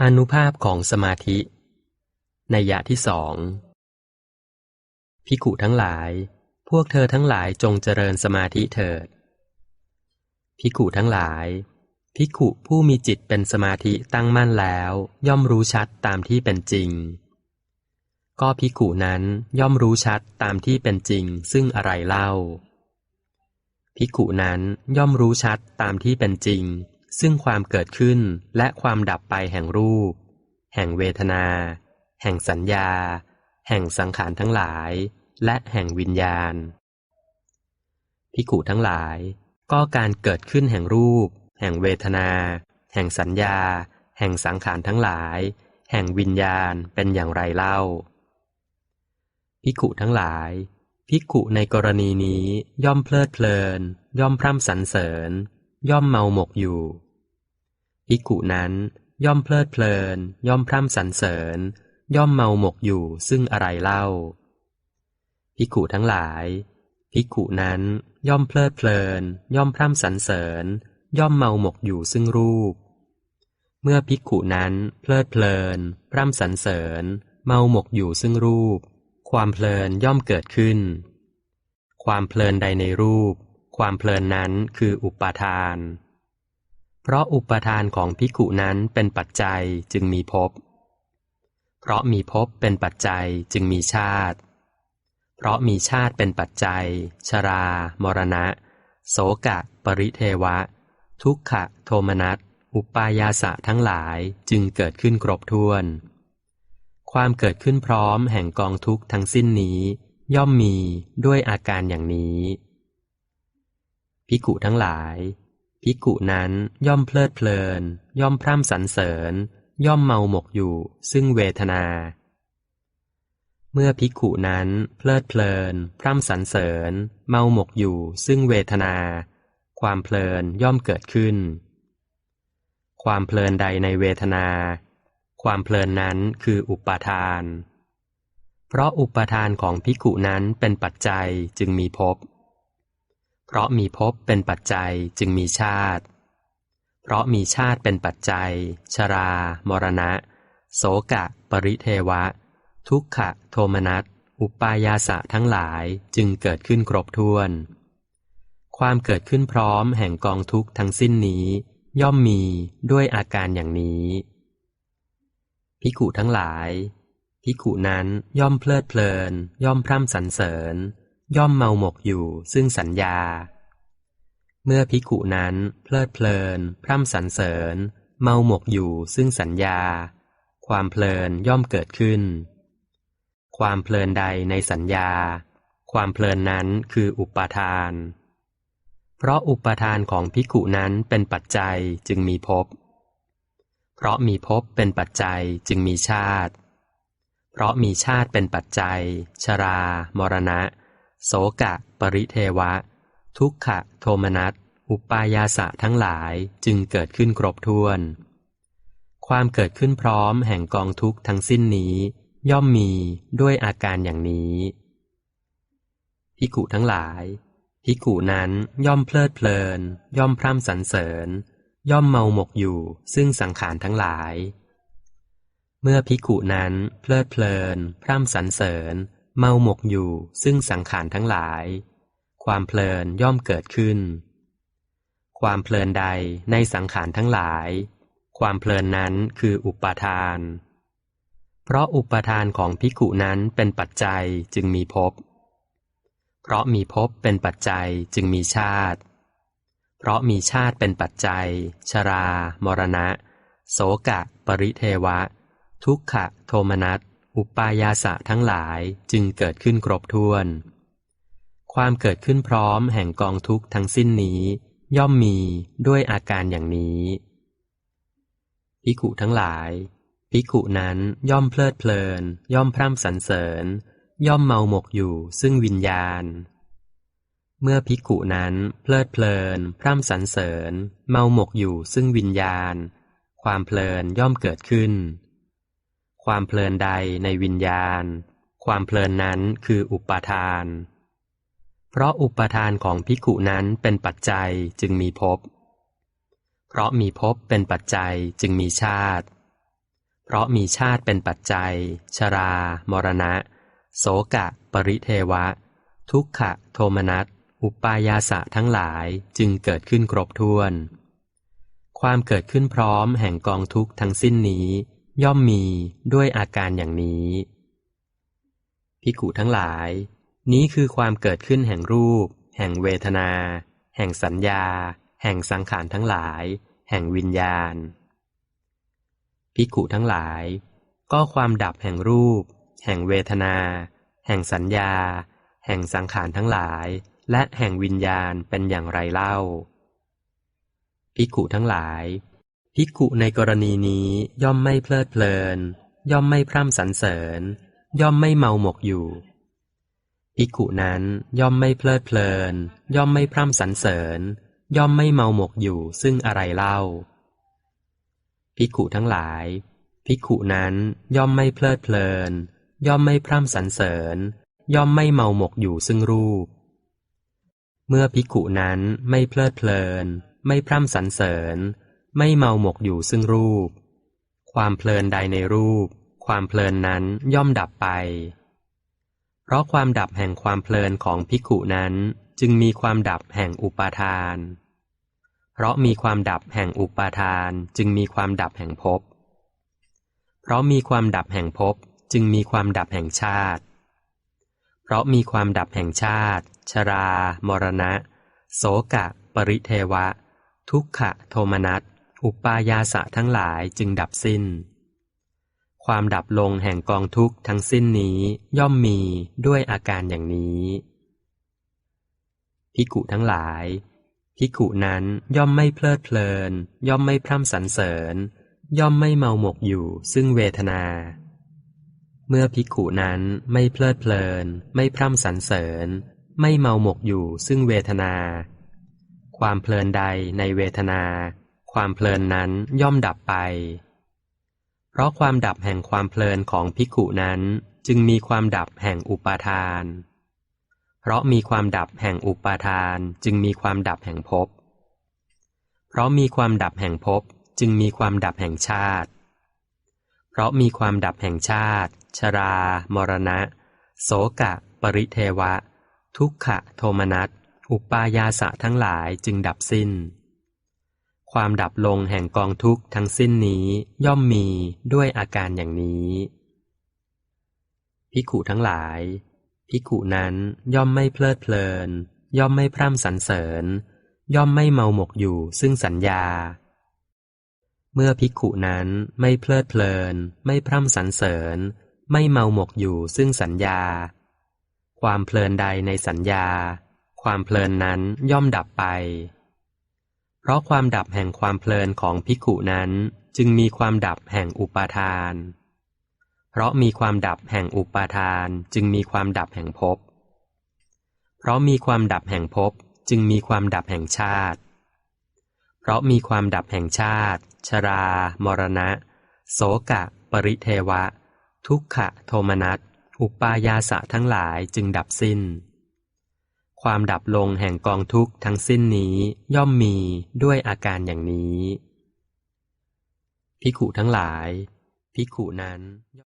อนุภาพของสมาธิในยะที่สองพิกุทั้งหลาย พวกเธอทั้งหลายจงเจริญสมาธิเถิดพิกุทั้งหลายพิกุผู้มีจิตเป็นสมาธิตั้งมั่นแล้ว ย่อมรู้ชัดตามที่เป็นจริง ก็พิกุนั้นย่อมรู้ชัดตามที่เป็นจริง ซึ่งอะไรเล่าพิกุนั้นย่อมรู้ชัดตามที่เป็นจริง ซึ่งความเกิดขึ้นและความดับไปแห่งรูป แห่งเวทนา แห่งสัญญา แห่งสังขารทั้งหลาย และแห่งวิญญาณพิกุทั้งหลาย ก็การเกิดขึ้นแห่งรูป แห่งเวทนา แห่งสัญญา แห่งสังขารทั้งหลาย แห่งวิญญาณเป็นอย่างไรเล่าพิกุทั้งหลายพิกุในกรณีนี้ย่อมเพลิดเพลิน ย่อมพร่ำสรรเสริญ ย่อมเมาหมกอยู่ ภิกขุนั้นย่อมเพลิดเพลิน ย่อมพร่ำสรรเสริญ ย่อมเมาหมกอยู่ซึ่งอะไรเล่า ภิกขุทั้งหลาย ภิกขุนั้นย่อมเพลิดเพลิน ย่อมพร่ำสรรเสริญ ย่อมเมาหมกอยู่ซึ่งรูป เมื่อภิกขุนั้นเพลิดเพลิน พร่ำสรรเสริญ เมาหมกอยู่ซึ่งรูป ความเพลินย่อมเกิดขึ้น ความเพลินใดในรูป ความเพลินนั้นคืออุปาทาน เพราะอุปทานของพิกุนั้นเป็นปัจจัยจึงมีภพ เพราะมีภพเป็นปัจจัยจึงมีชาติ เพราะมีชาติเป็นปัจจัย ชรา มรณะ โสกะ ปริเทวะ ทุกขะ โทมนัส อุปายาสะทั้งหลายจึงเกิดขึ้นครบถ้วน ความเกิดขึ้นพร้อมแห่งกองทุกข์ทั้งสิ้นนี้ ย่อมมีด้วยอาการอย่างนี้ พิกุทั้งหลาย ภิกขุนั้นย่อมเพลิดเพลิน ย่อมพร่ำสรรเสริญ ย่อมเมาหมกอยู่ ซึ่งเวทนา เมื่อภิกขุนั้นเพลิดเพลิน พร่ำสรรเสริญ เมาหมกอยู่ ซึ่งเวทนา ความเพลินย่อมเกิดขึ้น ความเพลินใดในเวทนา ความเพลินนั้นคืออุปาทาน เพราะอุปาทานของภิกขุนั้นเป็นปัจจัยจึงมีภพ เพราะมีภพเป็นปัจจัยจึงมีชาติ เพราะมีชาติเป็นปัจจัย ชรา มรณะ โสกะ ปริเทวะ ทุกขะ โทมนัส อุปายาสะทั้งหลายจึงเกิดขึ้นครบถ้วน ความเกิดขึ้นพร้อมแห่งกองทุกข์ทั้งสิ้นนี้ ย่อมมีด้วยอาการอย่างนี้พิกุทั้งหลายพิกุนั้นย่อมเพลิดเพลิน ย่อมพร่ำสรรเสริญ ย่อมเมาหมกอยู่ซึ่งสัญญา เมื่อพิกุนั้นเพลิดเพลิน พร่ำสรรเสริญ เมาหมกอยู่ซึ่งสัญญา ความเพลินย่อมเกิดขึ้น ความเพลินใดในสัญญา ความเพลินนั้นคืออุปาทาน เพราะอุปาทานของพิกุนั้นเป็นปัจจัยจึงมีภพเพราะมีภพเป็นปัจจัยจึงมีชาติ เพราะมีชาติเป็นปัจจัย ชรา มรณะ โสกะ ปริเทวะ ทุกขะ โทมนัส อุปายาสะทั้งหลายจึงเกิดขึ้นครบถ้วน ความเกิดขึ้นพร้อมแห่งกองทุกข์ทั้งสิ้นนี้ ย่อมมีด้วยอาการอย่างนี้พิกุทั้งหลายพิกุนั้นย่อมเพลิดเพลิน ย่อมพร่ำสรรเสริญ ย่อมเมาหมกอยู่ซึ่งสังขารทั้งหลาย เมื่อพิกุนั้นเพลิดเพลิน พร่ำสรรเสริญ เมาหมกอยู่ซึ่งสังขารทั้งหลาย ความเพลินย่อมเกิดขึ้น ความเพลินใดในสังขารทั้งหลาย ความเพลินนั้นคืออุปาทาน เพราะอุปาทานของพิกุนั้นเป็นปัจจัยจึงมีภพ เพราะมีภพเป็นปัจจัยจึงมีชาติ เพราะมีชาติเป็นปัจจัย ชรา มรณะ โสกะ ปริเทวะ ทุกขะ โทมนัส อุปายาสะทั้งหลายจึงเกิดขึ้นครบถ้วน ความเกิดขึ้นพร้อมแห่งกองทุกข์ทั้งสิ้นนี้ ย่อมมีด้วยอาการอย่างนี้ พิกุทั้งหลาย พิกุนั้นย่อมเพลิดเพลิน ย่อมพร่ำสรรเสริญ ย่อมเมาหมกอยู่ซึ่งวิญญาณ เมื่อพิกุนั้นเพลิดเพลิน พร่ำสรรเสริญ เมาหมกอยู่ซึ่งวิญญาณ ความเพลินย่อมเกิดขึ้น ความเพลินใดในวิญญาณ ความเพลินนั้นคืออุปาทาน เพราะอุปาทานของพิกุนั้นเป็นปัจจัยจึงมีภพ เพราะมีภพเป็นปัจจัยจึงมีชาติ เพราะมีชาติเป็นปัจจัย ชรา มรณะ โสกะ ปริเทวะ ทุกขะ โทมนัส อุปายาสะทั้งหลายจึงเกิดขึ้นครบถ้วน ความเกิดขึ้นพร้อมแห่งกองทุกข์ทั้งสิ้นนี้ ย่อมมีด้วยอาการอย่างนี้ พิกุทั้งหลาย นี้คือความเกิดขึ้นแห่งรูป แห่งเวทนา แห่งสัญญา แห่งสังขารทั้งหลาย แห่งวิญญาณ พิกุทั้งหลาย ก็ความดับแห่งรูป แห่งเวทนา แห่งสัญญา แห่งสังขารทั้งหลาย และแห่งวิญญาณเป็นอย่างไรเล่า พิกุทั้งหลาย พิกุในกรณีนี้ย่อมไม่เพลิดเพลิน ย่อมไม่พร่ำสรรเสริญ ย่อมไม่เมาหมกอยู่พิกุนั้นย่อมไม่เพลิดเพลิน ย่อมไม่พร่ำสรรเสริญ ย่อมไม่เมาหมกอยู่ซึ่งอะไรเล่าพิกุทั้งหลายพิกุนั้นย่อมไม่เพลิดเพลิน ย่อมไม่พร่ำสรรเสริญ ย่อมไม่เมาหมกอยู่ซึ่งรูป เมื่อพิกุนั้นไม่เพลิดเพลิน ไม่พร่ำสรรเสริญ ไม่เมาหมกอยู่ซึ่งรูป ความเพลินใดในรูป ความเพลินนั้นย่อมดับไป เพราะความดับแห่งความเพลินของพิกุนั้นจึงมีความดับแห่งอุปาทาน เพราะมีความดับแห่งอุปาทานจึงมีความดับแห่งภพ เพราะมีความดับแห่งภพจึงมีความดับแห่งชาติ เพราะมีความดับแห่งชาติ ชรา มรณะ โสกะ ปริเทวะ ทุกขะโทมนัส อุปายาสะทั้งหลายจึงดับสิ้น ความดับลงแห่งกองทุกข์ทั้งสิ้นนี้ย่อมมีด้วยอาการอย่างนี้ พิกุทั้งหลายพิกุนั้นย่อมไม่เพลิดเพลิน ย่อมไม่พร่ำสรรเสริญ ย่อมไม่เมาหมกอยู่ซึ่งเวทนา เมื่อพิกุนั้นไม่เพลิดเพลิน ไม่พร่ำสรรเสริญ ไม่เมาหมกอยู่ซึ่งเวทนา ความเพลินใดในเวทนา ความเพลินนั้นย่อมดับไป เพราะความดับแห่งความเพลินของพิกุนั้นจึงมีความดับแห่งอุปาทาน เพราะมีความดับแห่งอุปาทานจึงมีความดับแห่งภพ เพราะมีความดับแห่งภพจึงมีความดับแห่งชาติ เพราะมีความดับแห่งชาติ ชรา มรณะ โสกะ ปริเทวะ ทุกขะ โทมนัส อุปายาสะทั้งหลายจึงดับสิ้น ความดับลงแห่งกองทุกข์ทั้งสิ้นนี้ย่อมมีด้วยอาการอย่างนี้ พิกุทั้งหลาย พิกุนั้นย่อมไม่เพลิดเพลิน ย่อมไม่พร่ำสรรเสริญ ย่อมไม่เมาหมกอยู่ซึ่งสัญญา เมื่อพิกุนั้นไม่เพลิดเพลิน ไม่พร่ำสรรเสริญ ไม่เมาหมกอยู่ซึ่งสัญญา ความเพลินใดในสัญญา ความเพลินนั้นย่อมดับไป เพราะความดับแห่งความเพลินของพิกุนั้น จึงมีความดับแห่งอุปาทาน เพราะมีความดับแห่งอุปาทานจึงมีความดับแห่งภพ เพราะมีความดับแห่งภพจึงมีความดับแห่งชาติ เพราะมีความดับแห่งชาติ ชรา มรณะ โสกะ ปริเทวะ ทุกขะ โทมนัส อุปายาสะทั้งหลายจึงดับสิ้น ความดับลงแห่งกองทุกข์ทั้งสิ้นนี้ย่อมมีด้วยอาการอย่างนี้ พิขุทั้งหลาย พิขุนั้น